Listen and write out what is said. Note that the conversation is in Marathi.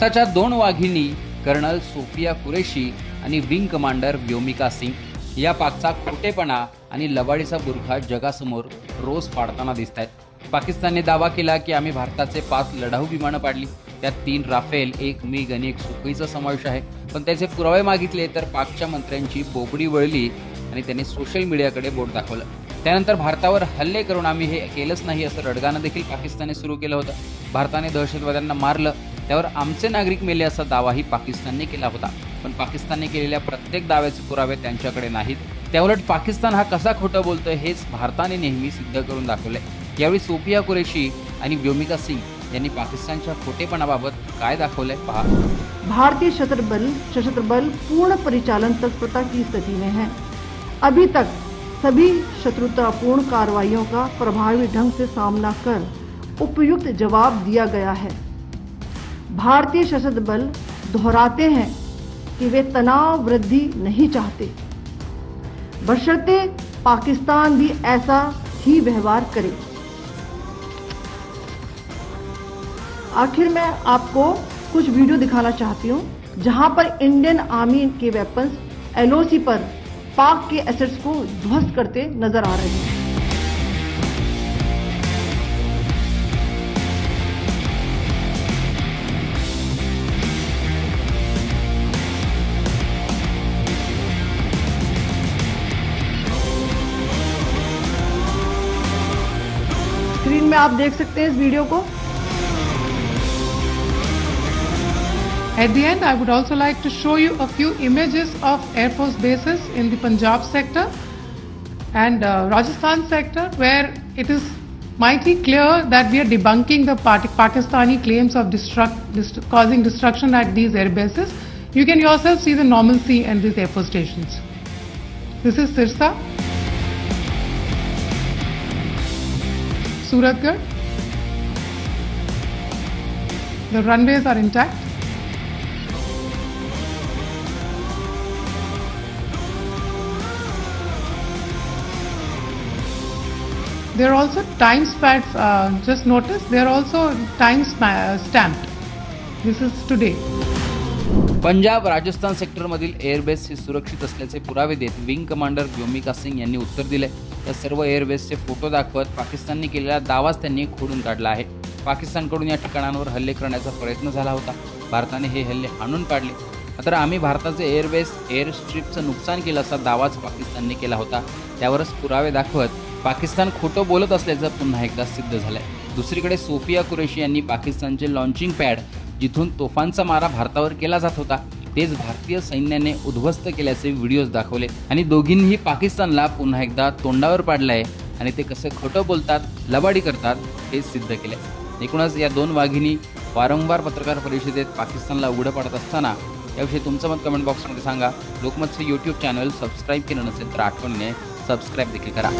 भारताच्या दोन वाघिणी कर्नल सोफिया कुरेशी आणि विंग कमांडर व्योमिका सिंग या पाकचा खोटेपणा आणि लबाडीचा बुरखा जगासमोर रोज फाडताना दिसत आहेत पाकिस्तानने दावा केला की आम्ही भारताचे पाच लढाऊ विमानं पाडली. त्यात तीन राफेल एक मिग आणि एक सुखईचा समावेश आहे. पण त्याचे पुरावे मागितले तर पाकच्या मंत्र्यांची बोबडी वळली आणि त्यांनी सोशल मीडियाकडे बोट दाखवलं. त्यानंतर भारतावर हल्ले करून आम्ही हे केलंच नाही असं रडगाणं देखील पाकिस्तानने सुरू केलं होतं. भारताने दहशतवाद्यांना मारलं त्यावर आमचे नागरिक मेले असा दावाही पाकिस्तानने केला होता. पण पाकिस्तानने केलेल्या प्रत्येक दाव्याचे पुरावे त्यांच्याकडे नाहीत. त्याउलट पाकिस्तान हा कसा खोटं बोलतोय हेच भारताने नेहमी सिद्ध करून दाखवलंय. यावेळी सोफिया कुरेशी आणि व्योमिका सिंग यांनी पाकिस्तानच्या खोटेपणाबाबत काय दाखवलंय पहा. भारतीय सशस्त्र बल सशस्त्र बल पूर्ण परिचालन तत्परता की स्थिति में है. अभी तक सभी शत्रुतापूर्ण कार्रवाइयों का प्रभावी ढंग से सामना कर उपयुक्त जवाब दिया गया है। भारतीय सशस्त्र बल दोहराते हैं कि वे तनाव वृद्धि नहीं चाहते। बशर्ते पाकिस्तान भी ऐसा ही व्यवहार करे। आखिर मैं आपको कुछ वीडियो दिखाना चाहती हूँ, जहाँ पर इंडियन आर्मी के वेपन्स एलओसी पर पाक के एसेट्स को ध्वस्त करते नज़र आ रहे हैं। स्क्रीन में आप देख सकते हैं इस वीडियो को At the end, I would also like to show you a few images of Air Force bases in the Punjab sector and uh, Rajasthan sector, where it is mighty clear that we are debunking the Pak- Pakistani claims of destruct, dest- causing destruction at these air bases. You can yourself see the normalcy in these Air Force stations. This is Sirsa, Suratgarh. The runways are intact. They are also time spat, uh, just notice, they are also time spa- stamped. This is today. Punjab Rajasthan सेक्टरमधील एअरबेस हे सुरक्षित असल्याचे पुरावे देत विंग कमांडर व्योमिका सिंग यांनी उत्तर दिले. या सर्व एअरबेसचे फोटो दाखवत पाकिस्तानने केलेला दावाच त्यांनी खोडून काढला आहे. पाकिस्तानकडून या ठिकाणांवर हल्ले करण्याचा प्रयत्न झाला होता. भारताने हे हल्ले हाणून पाडले मात्र आम्ही भारताचे एअरबेस एअर स्ट्रिपचं नुकसान केलं असा दावाच पाकिस्तानने केला होता. त्यावरच पुरावे दाखवत पाकिस्तान खोटं बोलत असल्याचं पुन्हा एकदा सिद्ध झालंय. दुसरीकडे सोफिया कुरेशी यांनी पाकिस्तानचे लॉन्चिंग पॅड जिथून तोफांचा मारा भारतावर केला जात होता तेच भारतीय सैन्याने उद्ध्वस्त केल्याचे व्हिडिओज दाखवले. आणि दोघींनीही पाकिस्तानला पुन्हा एकदा तोंडावर पाडलं आहे. आणि ते कसं खोटं बोलतात लबाडी करतात हे सिद्ध केले एकूणच या दोन वाघिणी वारंवार पत्रकार परिषदेत पाकिस्तानला उघडं पाडत असताना याविषयी तुमचं मत कमेंट बॉक्समध्ये सांगा. लोकमतचं यूट्यूब चॅनल सबस्क्राईब केलं नसेल तर आठवणीने सबस्क्राईब देखील करा.